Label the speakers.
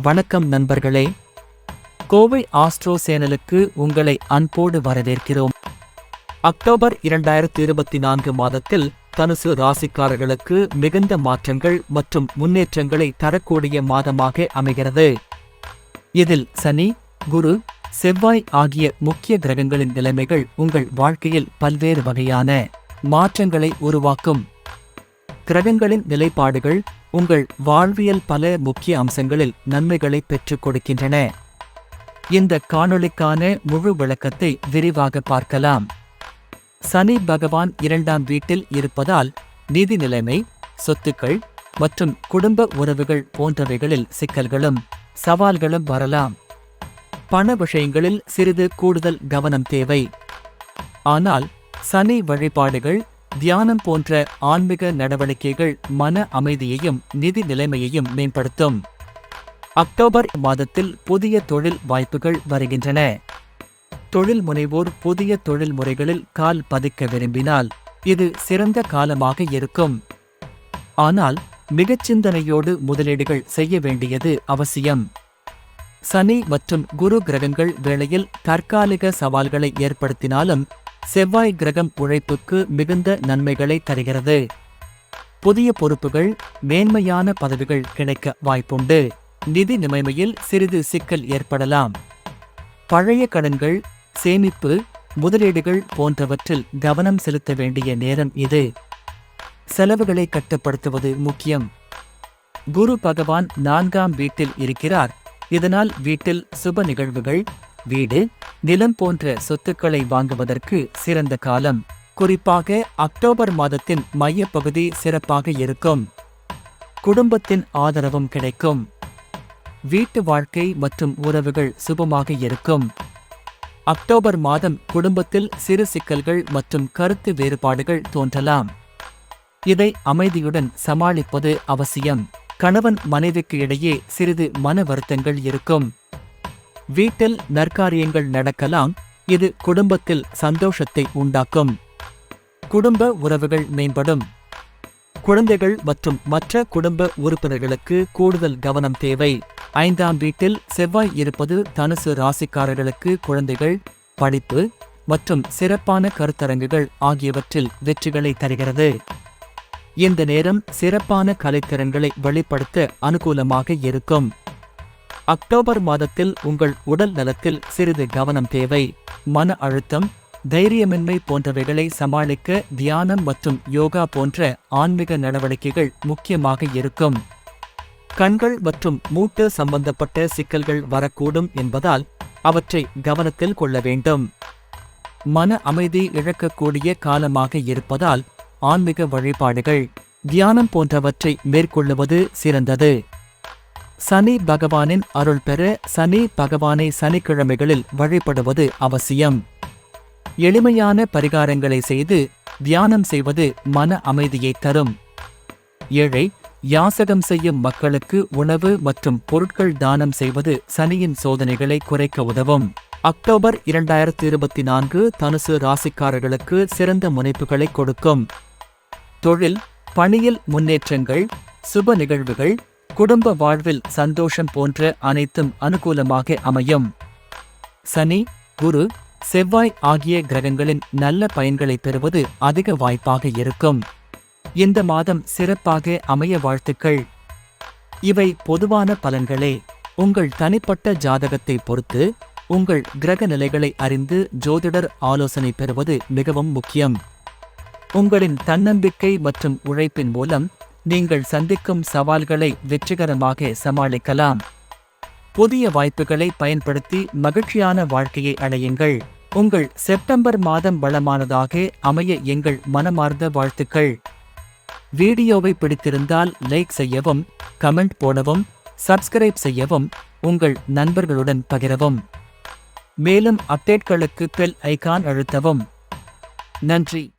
Speaker 1: வணக்கம் நண்பர்களே. கோவை ஆஸ்ட்ரோ சேனலுக்கு உங்களை அன்போடு வரவேற்கிறோம். அக்டோபர் இரண்டாயிரத்தி இருபத்தி நான்கு மாதத்தில் தனுசு ராசிக்காரர்களுக்கு மிகுந்த மாற்றங்கள் மற்றும் முன்னேற்றங்களை தரக்கூடிய மாதமாக அமைகிறது. இதில் சனி குரு செவ்வாய் ஆகிய முக்கிய கிரகங்களின் நிலைமைகள் உங்கள் வாழ்க்கையில் பல்வேறு வகையான மாற்றங்களை உருவாக்கும். கிரகங்களின் நிலைப்பாடுகள் உங்கள் வாழ்வியல் பல முக்கிய அம்சங்களில் நன்மைகளை பெற்றுக் கொடுக்கின்றன. இந்த காணொளிக்கான முழு விளக்கத்தை விரிவாக பார்க்கலாம். சனி பகவான் இரண்டாம் வீட்டில் இருப்பதால் நிதி நிலைமை சொத்துக்கள் மற்றும் குடும்ப உறவுகள் போன்றவைகளில் சிக்கல்களும் சவால்களும் வரலாம். பண விஷயங்களில் சிறிது கூடுதல் கவனம் தேவை. ஆனால் சனி வழிபாடுகள் தியானம் போன்ற ஆன்மீக நடவடிக்கைகள் மன அமைதியையும் நிதி நிலைமையையும் மேம்படுத்தும். அக்டோபர் மாதத்தில் புதிய தொழில் வாய்ப்புகள் வருகின்றன. தொழில் முனைவோர் புதிய தொழில் முறைகளில் கால் பதிக்க விரும்பினால் இது சிறந்த காலமாக இருக்கும். ஆனால் மிகச்சிந்தனையோடு முதலீடுகள் செய்ய வேண்டியது அவசியம். சனி மற்றும் குரு கிரகங்கள் வேளையில் தற்காலிக சவால்களை ஏற்படுத்தினாலும் செவ்வாய் கிரகம் உழைப்புக்கு மிகுந்த நன்மைகளை தருகிறது. புதிய பொறுப்புகள் மேன்மையான பதவிகள் கிடைக்க வாய்ப்புண்டு. நிதி நிலைமையில் சிறிது சிக்கல் ஏற்படலாம். பழைய கடன்கள் சேமிப்பு முதலீடுகள் போன்றவற்றில் கவனம் செலுத்த வேண்டிய நேரம் இது. செலவுகளை கட்டுப்படுத்துவது முக்கியம். குரு பகவான் நான்காம் வீட்டில் இருக்கிறார். இதனால் வீட்டில் சுப நிகழ்வுகள் வீடு நிலம் போன்ற சொத்துக்களை வாங்குவதற்கு சிறந்த காலம். குறிப்பாக அக்டோபர் மாதத்தின் மையப்பகுதி சிறப்பாக இருக்கும். குடும்பத்தின் ஆதரவும் கிடைக்கும். வீட்டு வாழ்க்கை மற்றும் உறவுகள் சுபமாக இருக்கும். அக்டோபர் மாதம் குடும்பத்தில் சிறு சிக்கல்கள் மற்றும் கருத்து வேறுபாடுகள் தோன்றலாம். இதை அமைதியுடன் சமாளிப்பது அவசியம். கணவன் மனைவிக்கு இடையே சிறிது மன வருத்தங்கள் இருக்கும். வீட்டில் நற்காரியங்கள் நடக்கலாம். இது குடும்பத்தில் சந்தோஷத்தை உண்டாக்கும். குடும்ப உறவுகள் மேம்படும். குழந்தைகள் மற்றும் மற்ற குடும்ப உறுப்பினர்களுக்கு கூடுதல் கவனம் தேவை. ஐந்தாம் வீட்டில் செவ்வாய் இருப்பது தனுசு ராசிக்காரர்களுக்கு குழந்தைகள் படிப்பு மற்றும் சிறப்பான கருத்தரங்குகள் ஆகியவற்றில் வெற்றிகளை தருகிறது. இந்த நேரம் சிறப்பான கலைத்திறன்களை வெளிப்படுத்த அனுகூலமாக இருக்கும். அக்டோபர் மாதத்தில் உங்கள் உடல் நலத்தில் சிறிது கவனம் தேவை. மன அழுத்தம் தைரியமின்மை போன்றவைகளை சமாளிக்க தியானம் மற்றும் யோகா போன்ற ஆன்மீக நடவடிக்கைகள் முக்கியமாக இருக்கும். கண்கள் மற்றும் மூட்டு சம்பந்தப்பட்ட சிக்கல்கள் வரக்கூடும் என்பதால் அவற்றை கவனத்தில் கொள்ள வேண்டும். மன அமைதி இழக்கக்கூடிய காலமாக இருப்பதால் ஆன்மீக வழிபாடுகள் தியானம் போன்றவற்றை மேற்கொள்ளுவது சிறந்தது. சனி பகவானின் அருள் பெற சனி பகவானை சனிக்கிழமைகளில் வழிபடுவது அவசியம். எளிமையான பரிகாரங்களை செய்து தியானம் செய்வது மன அமைதியை தரும். ஏழை யாசகம் செய்யும் மக்களுக்கு உணவு மற்றும் பொருட்கள் தானம் செய்வது சனியின் சோதனைகளை குறைக்க உதவும். அக்டோபர் இரண்டாயிரத்தி இருபத்தி நான்கு தனுசு ராசிக்காரர்களுக்கு சிறந்த முனைப்புகளை கொடுக்கும். தொழில் பணியில் முன்னேற்றங்கள் சுப நிகழ்வுகள் குடும்ப வாழ்வில் சந்தோஷம் போன்ற அனைத்தும் அனுகூலமாக அமையும். சனி குரு செவ்வாய் ஆகிய கிரகங்களின் நல்ல பயன்களை பெறுவது அதிக வாய்ப்பாக இருக்கும். இந்த மாதம் சிறப்பாக அமைய வாழ்த்துக்கள். இவை பொதுவான பலன்களே. உங்கள் தனிப்பட்ட ஜாதகத்தை பொறுத்து உங்கள் கிரக நிலைகளை அறிந்து ஜோதிடர் ஆலோசனை பெறுவது மிகவும் முக்கியம். உங்களின் தன்னம்பிக்கை மற்றும் உழைப்பின் மூலம் நீங்கள் சந்திக்கும் சவால்களை வெற்றிகரமாக சமாளிக்கலாம். புதிய வாய்ப்புகளை பயன்படுத்தி மகிழ்ச்சியான வாழ்க்கையை அடையுங்கள். உங்கள் செப்டம்பர் மாதம் வளமானதாக அமைய எங்கள் மனமார்ந்த வாழ்த்துக்கள். வீடியோவை பிடித்திருந்தால் லைக் செய்யவும் கமெண்ட் போடவும் சப்ஸ்கிரைப் செய்யவும் உங்கள் நண்பர்களுடன் பகிரவும். மேலும் அப்டேட்களுக்கு பெல் ஐகான் அழுத்தவும். நன்றி.